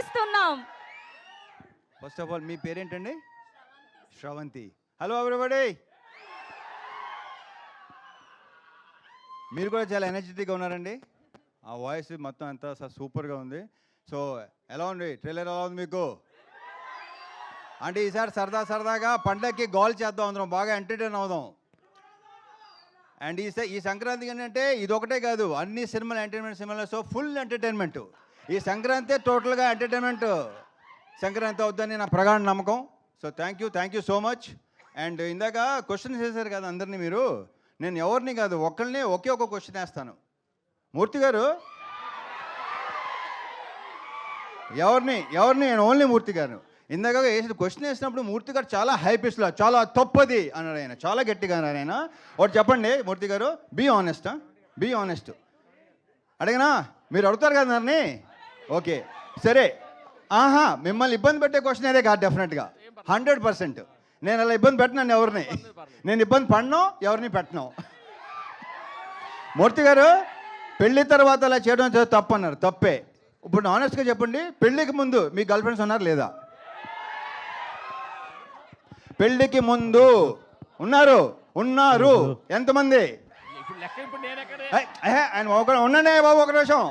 చేస్తున్నాం. First of all మీ పేరేంటండి? Sravanthi. Hello everybody మీరు కూడా చాలా ఎనర్జెటిక్గా ఉన్నారండి. ఆ వాయిస్ మొత్తం అంతా సూపర్గా ఉంది. సో ఎలా ఉంది? ట్రైలర్ ఎలా ఉంది మీకు? అంటే ఈసారి సరదా సరదాగా పండగకి గోల్ చేద్దాం అందరం. బాగా ఎంటర్టైన్ అవుదాం. అండ్ ఈ స- ఈ సంక్రాంతికి ఏంటంటే ఇది ఒకటే కాదు. అన్ని సినిమాలు ఎంటర్టైన్మెంట్ సినిమాలు సో ఫుల్ ఎంటర్టైన్మెంట్ ఈ సంక్రాంతి టోటల్గా ఎంటర్టైన్మెంట్ సంక్రాంతి అవుద్దని నా ప్రగాఢ నమ్మకం. So thank you thank you so much and ఇందాక క్వశ్చన్ చేశారు కదా అందరినీ మీరు. నేను ఎవరిని కాదు ఒక్కరిని ఒకే ఒక క్వశ్చన్ వేస్తాను. మూర్తి గారు? ఎవరిని ఎవరిని? నేను ఓన్లీ మూర్తి గారు. ఇందాక వేసిన క్వశ్చన్ వేసినప్పుడు మూర్తి గారు చాలా హైపిస్లో చాలా తప్పది అన్నాడు ఆయన. చాలా గట్టిగా అన్నారు ఆయన. ఒకటి చెప్పండి మూర్తి గారు. బీ ఆనెస్ట్ బీ ఆనెస్ట్ అడిగినా మీరు అడుగుతారు కదా నన్ను? ఓకే. సరే. ఆహా మిమ్మల్ని ఇబ్బంది పెట్టే క్వశ్చన్ అదే కాదు డెఫినెట్గా హండ్రెడ్ పర్సెంట్ నేను అలా ఇబ్బంది పెట్టినాను ఎవరిని? నేను ఇబ్బంది పడను ఎవరిని పెట్టను. మూర్తి గారు పెళ్ళి తర్వాత అలా చేయడం తప్పు అన్నారు తప్పే. ఇప్పుడు ఆనెస్ట్గా చెప్పండి పెళ్ళికి ముందు మీ గర్ల్ ఫ్రెండ్స్ ఉన్నారు లేదా? పెళ్ళికి ముందు ఉన్నారు ఉన్నారు. ఎంతమంది? ఆయన ఒక ఉండండి బాబు ఒక నిమిషం.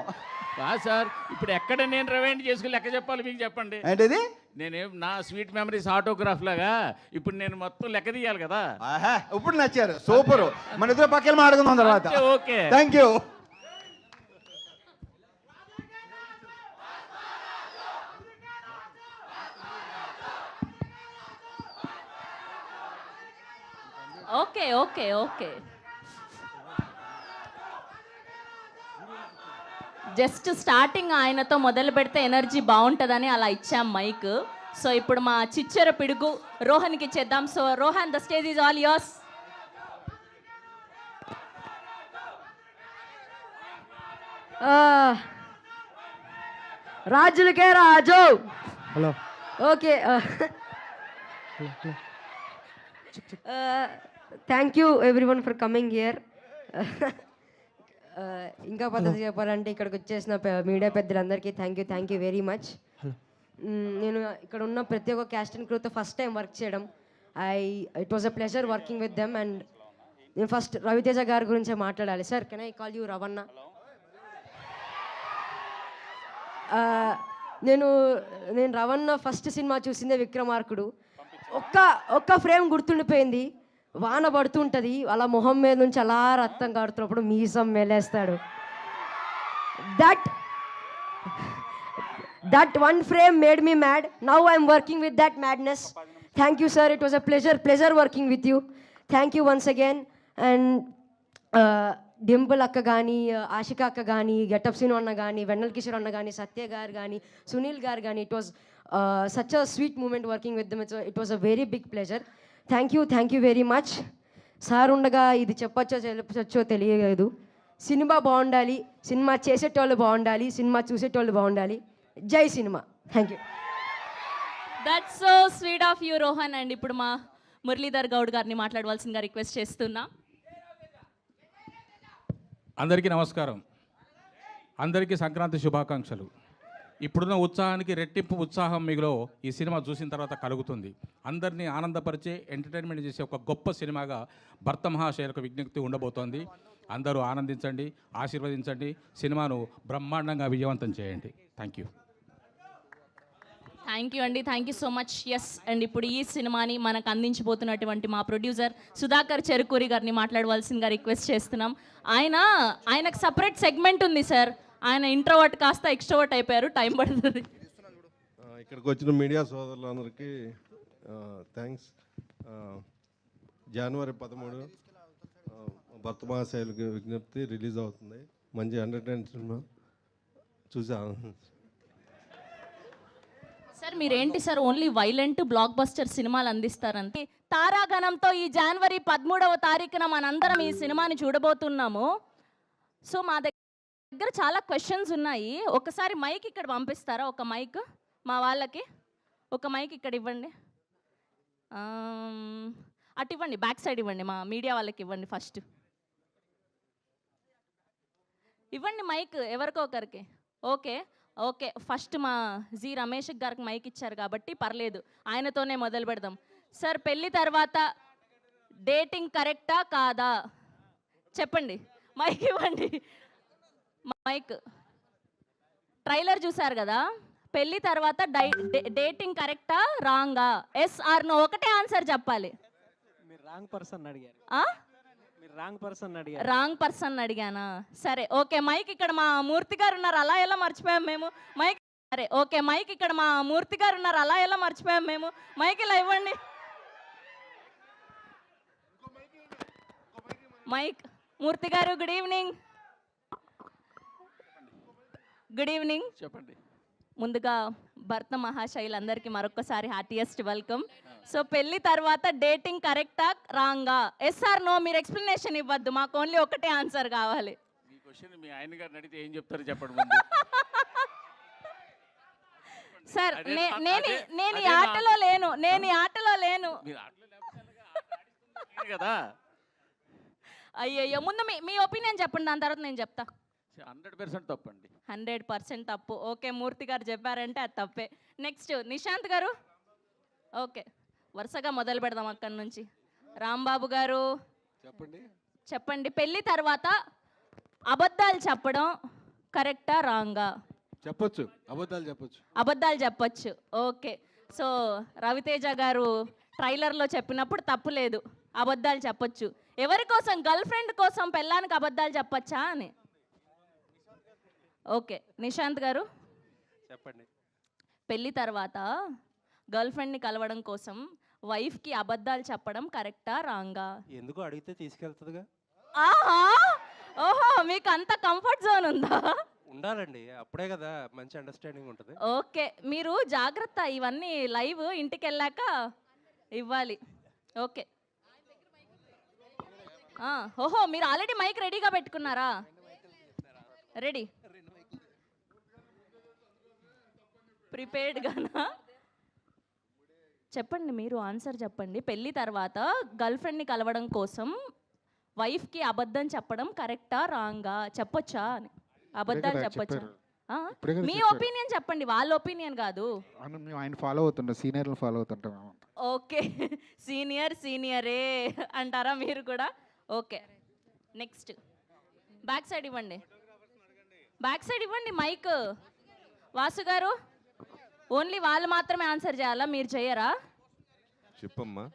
కాదు సార్ ఇప్పుడు ఎక్కడ నేను రివైండ్ చేసుకుని లెక్క చెప్పాలి మీకు చెప్పండి. ఏంటిది? నేనేం నా స్వీట్ మెమరీస్ ఆటోగ్రాఫ్ లాగా ఇప్పుడు నేను మొత్తం లెక్క తీయాలి కదా. ఆహా, ఇప్పుడు నచ్చారు. సూపర్. మన ఇద్దరు పక్కన మాడుకుందాం తర్వాత. అంతే, okay. Thank you okay okay okay. Just starting ఆయనతో మొదలు పెడితే ఎనర్జీ బాగుంటుందని అలా ఇచ్చాం మైక్. సో ఇప్పుడు మా చిచ్చర పిడుగు రోహన్కి ఇచ్చేద్దాం so Rohan the stage is all yours. ఆ, రాజులకే రాజు. Hello. Okay thank you everyone for coming here. ఇంకా పద్ధతి చెప్పాలంటే ఇక్కడికి వచ్చేసిన మీడియా పెద్దలందరికీ thank you thank you very much నేను ఇక్కడ ఉన్న ప్రతి ఒక్క క్యాస్ట్ అండ్ క్రూతో ఫస్ట్ టైం వర్క్ చేయడం. I it was a pleasure working with them and నేను ఫస్ట్ రవితేజ గారి గురించే మాట్లాడాలి. Sir can I call you Ravana నేను నేను రవణ ఫస్ట్ సినిమా చూసిందే విక్రమార్కుడు. ఒక్క ఒక్క ఫ్రేమ్ గుర్తుండిపోయింది. వాన పడుతుంటుంది అలా మొహం మీద నుంచి అలా రక్తం కాడుతున్నప్పుడు మీసం మెలేస్తాడు. That that one frame made me mad now I'm working with that madness thank you sir it was a pleasure pleasure working with you thank you once again and Dimple అక్క కానీ ఆశిక అక్క కానీ గెటప్ సీను అన్న కానీ వెన్నెల్ కిషోర్ అన్న కానీ సత్య గారు కానీ సునీల్ గారు కానీ it was such a sweet moment working with them it was a very big pleasure thank you thank you very much sir ఉండగా ఇది చెప్పచ్చో చెప్పచ్చో తెలియలేదు. సినిమా బాగుండాలి సినిమా చేసేటోళ్ళు బాగుండాలి సినిమా చూసేటోళ్ళు బాగుండాలి. జై cinema. Thank you that's so sweet of you Rohan and ఇప్పుడు మా మురళీధర్ గౌడ్ గారిని మాట్లాడవలసిందిగా రిక్వెస్ట్ చేస్తున్నా. అందరికీ నమస్కారం. అందరికీ సంక్రాంతి శుభాకాంక్షలు. ఇప్పుడున్న ఉత్సాహానికి రెట్టింపు ఉత్సాహం మీలో ఈ సినిమా చూసిన తర్వాత కలుగుతుంది. అందరినీ ఆనందపరిచే ఎంటర్టైన్మెంట్ చేసే ఒక గొప్ప సినిమాగా భర్త మహాశయులకు విజ్ఞప్తి ఉండబోతోంది. అందరూ ఆనందించండి ఆశీర్వదించండి. సినిమాను బ్రహ్మాండంగా విజయవంతం చేయండి. థ్యాంక్ యూ థ్యాంక్ యూ అండి thank you so much yes and ఇప్పుడు ఈ సినిమాని మనకు అందించబోతున్నటువంటి మా ప్రొడ్యూసర్ సుధాకర్ చెరుకూరి గారిని మాట్లాడవలసిందిగా రిక్వెస్ట్ చేస్తున్నాం. ఆయన ఆయనకు సపరేట్ సెగ్మెంట్ ఉంది సార్ ఆయన ఇంట్రోవర్ట్ కాస్త ఎక్స్ట్రోవర్ట్ అయిపోయారు. టైం పడుతుంది. ఇక్కడికి వచ్చిన మీడియా సోదరులందరికీ థ్యాంక్స్ జనవరి పదమూడు భర్త మహాశైలికి విజ్ఞప్తి రిలీజ్ అవుతుంది. మంచి ఎంటర్టైన్ సినిమా. చూసి. సార్ మీరేంటి sir? Only violent blockbuster సినిమాలు అందిస్తారంతే తారాగణంతో ఈ జనవరి పదమూడవ తారీఖున మనందరం ఈ సినిమాని చూడబోతున్నాము. సో మా దగ్గర దగ్గర చాలా క్వశ్చన్స్ ఉన్నాయి. ఒకసారి మైక్ ఇక్కడ పంపిస్తారా? ఒక మైక్ మా వాళ్ళకి? ఒక మైక్ ఇక్కడ ఇవ్వండి. అటు ఇవ్వండి బ్యాక్ సైడ్ ఇవ్వండి మా మీడియా వాళ్ళకి ఇవ్వండి ఫస్ట్ ఇవ్వండి మైక్ ఎవరికో ఒకరికి. ఓకే ఓకే ఫస్ట్ మా జీ రమేష్ గారికి మైక్ ఇచ్చారు కాబట్టి పర్లేదు. ఆయనతోనే మొదలు పెడదాం. సార్ పెళ్ళి తర్వాత డేటింగ్ కరెక్టా కాదా? చెప్పండి. మైక్ ఇవ్వండి. మైక్. ట్రైలర్ చూసారు కదా? పెళ్ళి తర్వాత డేటింగ్ కరెక్టా రాంగా? ఎస్ ఆర్ నో ఒకటే ఆన్సర్ చెప్పాలి. మీరు రాంగ్ పర్సన్ అడిగారు. రాంగ్ పర్సన్ అడిగారు. రాంగ్ పర్సన్ అడిగానా? సరే ఓకే మైక్ ఇక్కడ మా మూర్తి గారు ఉన్నారు. అలా ఎలా మర్చిపోయాం మేము? మైక్ సరే ఓకే మైక్ ఇక్కడ మా మూర్తి గారు ఉన్నారు. అలా ఎలా మర్చిపోయాం మేము? మైక్ ఇలా ఇవ్వండి. మైక్ మూర్తి గారు గుడ్ ఈవినింగ్. గుడ్ ఈవినింగ్ చెప్పండి. ముందుగా భర్త మహాశైలందరికీ మరొకసారి హార్టియెస్ట్ వెల్కమ్ సో పెళ్ళి తర్వాత డేటింగ్ కరెక్టా రాంగా ఎస్ఆర్ నో మీరు ఎక్స్ప్లెనేషన్ ఇవ్వద్దు. మాకు ఓన్లీ ఒకటే ఆన్సర్ కావాలి. మీ క్వశ్చన్ మీ ఆయన గారిని అడిగితే ఏం చెప్తారు చెప్పండి ముందు. సార్ అదే- నే- అదే- నేను ఈ- నేను ఈ అదే నా- ఆటలో లేను. నేను ఈ ఆటలో లేను. మీరు ఆటలో లేకపోతే అలాగా ఆట ఆడిస్తుంది కదా. అయ్యయ్యో ముందు మీ మీ ఒపీనియన్ చెప్పండి. దాని తర్వాత నేను చెప్తా. హండ్రెడ్ పర్సెంట్ తప్పండి. హండ్రెడ్ పర్సెంట్ తప్పు. ఓకే మూర్తి గారు చెప్పారంటే అది తప్పే. నెక్స్ట్ నిశాంత్ గారు? ఓకే వరుసగా మొదలు పెడదాం అక్కడి నుంచి. రాంబాబు గారు? చెప్పండి. చెప్పండి. పెళ్ళి తర్వాత అబద్ధాలు చెప్పడం కరెక్టా రాంగా? చెప్పొచ్చు. అబద్ధాలు చెప్పొచ్చు. అబద్ధాలు చెప్పొచ్చు. ఓకే. సో రవితేజ గారు ట్రైలర్లో చెప్పినప్పుడు తప్పు లేదు. అబద్ధాలు చెప్పొచ్చు. ఎవరి కోసం? గర్ల్ ఫ్రెండ్ కోసం పెళ్ళానికి అబద్ధాలు చెప్పచ్చా అని. ఓకే. నిశాంత్ గారు? చెప్పండి. పెళ్ళి తర్వాత గర్ల్ ఫ్రెండ్ని కలవడం కోసం వైఫ్కి అబద్ధాలు చెప్పడం కరెక్టా రాంగా? ఎందుకు అడిగితే తీసుకెళ్తుందిగా? ఆహా! ఓహో మీకు అంత కంఫర్ట్ జోన్ ఉందా? ఉండాలండి. అప్పుడే కదా మంచి అండర్స్టాండింగ్ ఉంటుంది. ఓకే. మీరు జాగ్రత్త ఇవన్నీ లైవ్ ఇంటికి వెళ్ళాక ఇవ్వాలి. ఓకే. ఓహో మీరు ఆల్రెడీ మైక్ రెడీగా పెట్టుకున్నారా? రెడీ. ప్రిపేర్డ్గానా? చెప్పండి మీరు ఆన్సర్ చెప్పండి. పెళ్ళి తర్వాత గర్ల్ ఫ్రెండ్ని కలవడం కోసం వైఫ్కి అబద్ధం చెప్పడం కరెక్టా రాంగా? చెప్పొచ్చా అని. అబద్ధాలు చెప్పొచ్చా? మీ. ఒపీనియన్ చెప్పండి వాళ్ళ ఒపీనియన్ కాదు. ఆయన ఫాలో అవుతుంటాం సీనియర్లు ఫాలో అవుతుంటాం. ఓకే. సీనియర్ సీనియరే అంటారా మీరు కూడా? ఓకే. నెక్స్ట్. బ్యాక్ సైడ్ ఇవ్వండి. బ్యాక్ సైడ్ ఇవ్వండి మైక్. వాసు గారు. ఓన్లీ వాళ్ళు మాత్రమే ఆన్సర్ చేయాలా? మీరు చేయరా? చెప్పమ్మా.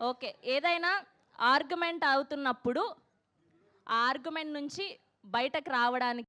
ఓకే ఏదైనా ఆర్గ్యుమెంట్ అవుతున్నప్పుడు ఆ ఆర్గ్యుమెంట్ నుంచి బయటకు రావడానికి